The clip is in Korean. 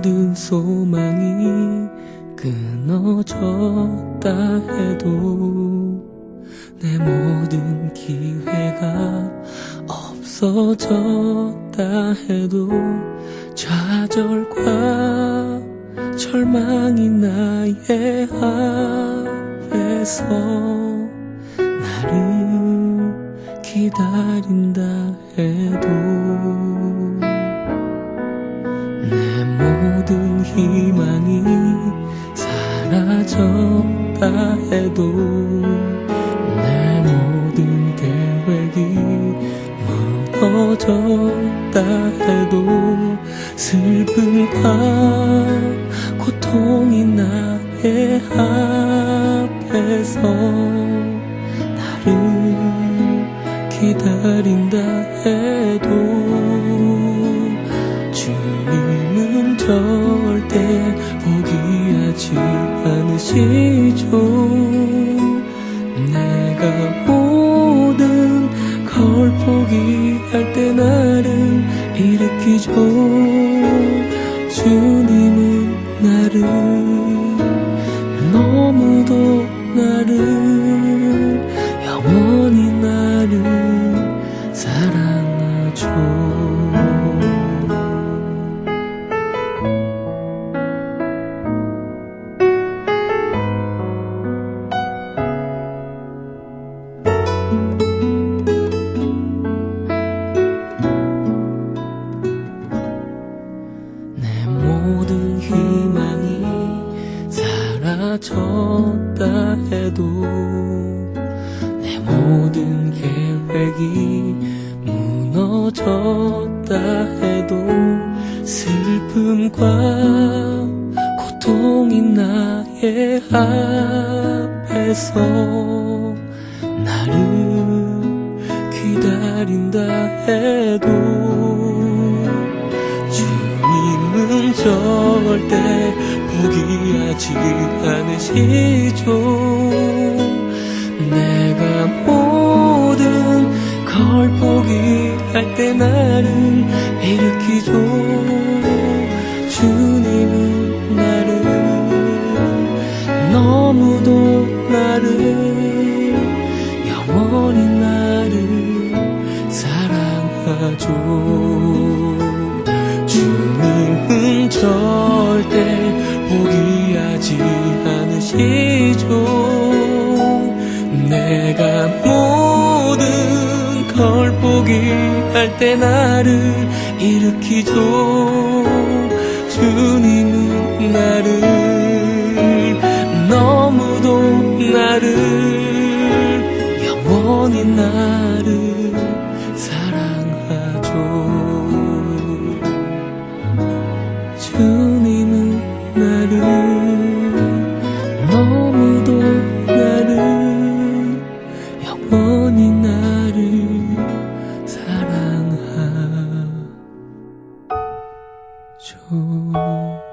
모든 소망이 끊어졌다 해도 내 모든 기회가 없어졌다 해도 좌절과 절망이 나의 앞에서 나를 기다린다 해도 희망이 사라졌다 해도 내 모든 계획이 무너졌다 해도 슬픔과 고통이 나의 앞에서 나를 기다린다 해도 주님은 포기 하지 않으시죠. 내가 모든 걸 포기할 때 나를 일으키죠. 주님은 나를 너무도 나를 영원히 나를 사랑하죠 졌다 해도 내 모든 계획이 무너졌다 해도 슬픔과 고통이 나의 앞에서 나를 기다린다 해도 주님은 절대 포기하지 않으시죠 포기할 때 나를 일으키죠. 주님은 나를 너무도 나를 영원히 나를 사랑하죠. 주님은 나를 사랑하죠